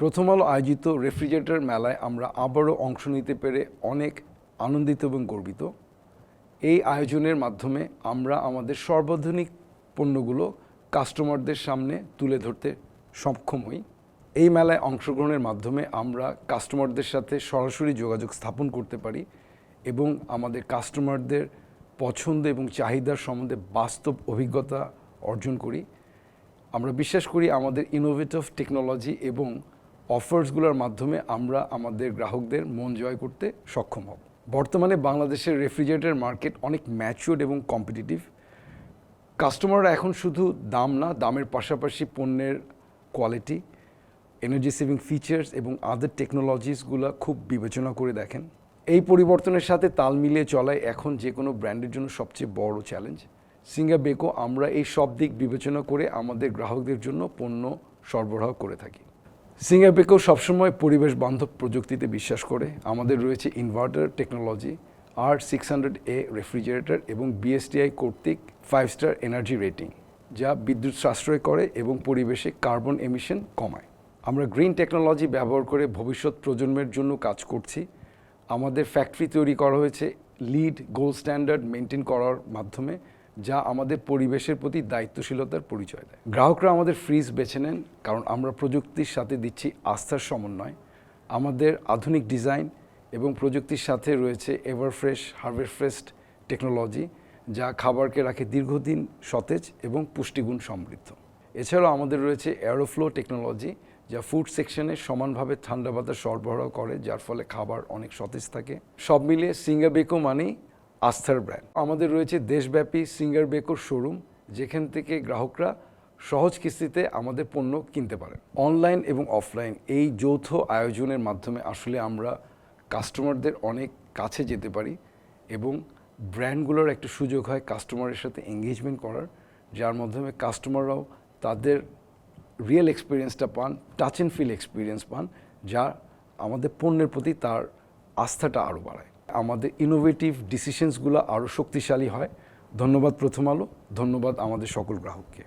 প্রথম আলো আয়োজিত রেফ্রিজারেটর মেলায় আমরা আবারও অংশ নিতে পেরে অনেক আনন্দিত এবং গর্বিত। এই আয়োজনের মাধ্যমে আমরা আমাদের সর্বাধুনিক পণ্যগুলো কাস্টমারদের সামনে তুলে ধরতে সক্ষম হই। এই মেলায় অংশগ্রহণের মাধ্যমে আমরা কাস্টমারদের সাথে সরাসরি যোগাযোগ স্থাপন করতে পারি এবং আমাদের কাস্টমারদের পছন্দ এবং চাহিদার সম্বন্ধে বাস্তব অভিজ্ঞতা অর্জন করি। আমরা বিশ্বাস করি আমাদের ইনোভেটিভ টেকনোলজি এবং অফার্সগুলোর মাধ্যমে আমরা আমাদের গ্রাহকদের মন জয় করতে সক্ষম হব। বর্তমানে বাংলাদেশের রেফ্রিজারেটর মার্কেট অনেক ম্যাচিওর এবং কম্পিটিটিভ কাস্টমাররা এখন শুধু দাম না, দামের পাশাপাশি পণ্যের কোয়ালিটি এনার্জি সেভিং ফিচার্স এবং আদার টেকনোলজিসগুলো খুব বিবেচনা করে দেখেন। এই পরিবর্তনের সাথে তাল মিলিয়ে চলাই এখন যে কোনো ব্র্যান্ডের জন্য সবচেয়ে বড় চ্যালেঞ্জ সিঙ্গা বেকো আমরা এই সব দিক বিবেচনা করে আমাদের গ্রাহকদের জন্য পণ্য সরবরাহ করে থাকি। সিঙ্গা বেকো সবসময় পরিবেশ বান্ধব প্রযুক্তিতে বিশ্বাস করে। আমাদের রয়েছে ইনভার্টার টেকনোলজি আর সিক্স হান্ড্রেড এ রেফ্রিজারেটর এবং বিএসটিআই কর্তৃক ফাইভ স্টার এনার্জি রেটিং যা বিদ্যুৎ সাশ্রয় করে এবং পরিবেশে কার্বন এমিশন কমায়। আমরা গ্রিন টেকনোলজি ব্যবহার করে ভবিষ্যৎ প্রজন্মের জন্য কাজ করছি। আমাদের ফ্যাক্টরি তৈরি করা হয়েছে লিড গোল্ড স্ট্যান্ডার্ড মেনটেন করার মাধ্যমে। যা আমাদের পরিবেশের প্রতি দায়িত্বশীলতার পরিচয় দেয়। গ্রাহকরা আমাদের ফ্রিজ বেছে নেন, কারণ আমরা প্রযুক্তির সাথে দিচ্ছি আস্থার সমন্বয়। আমাদের আধুনিক ডিজাইন এবং প্রযুক্তির সাথে রয়েছে এভার ফ্রেশ হারভেস্ট টেকনোলজি যা খাবারকে রাখে দীর্ঘদিন সতেজ এবং পুষ্টিগুণ সমৃদ্ধ। এছাড়াও আমাদের রয়েছে অ্যারোফ্লো টেকনোলজি যা ফুড সেকশনে সমানভাবে ঠান্ডা বাতাস সরবরাহ করে, যার ফলে খাবার অনেক সতেজ থাকে। সব মিলিয়ে সিঙ্গার বেকো মানেই আস্থার ব্র্যান্ড আমাদের রয়েছে দেশব্যাপী সিঙ্গার বেকোর শোরুম যেখান থেকে গ্রাহকরা সহজ কিস্তিতে আমাদের পণ্য কিনতে পারেন। অনলাইন এবং অফলাইন এই যৌথ আয়োজনের মাধ্যমে আসলে আমরা কাস্টমারদের অনেক কাছে যেতে পারি এবং ব্র্যান্ডগুলোর একটা সুযোগ হয় কাস্টমারের সাথে এঙ্গেজমেন্ট করার, যার মাধ্যমে কাস্টমাররাও তাদের রিয়েল এক্সপিরিয়েন্সটা পান টাচ অ্যান্ড ফিল এক্সপিরিয়েন্স পান, যা আমাদের পণ্যের প্রতি তার আস্থাটা আরও বাড়ায়। আমাদের ইনোভেটিভ ডিসিশনসগুলো আরও শক্তিশালী হয়। ধন্যবাদ প্রথম আলো ধন্যবাদ আমাদের সকল গ্রাহককে।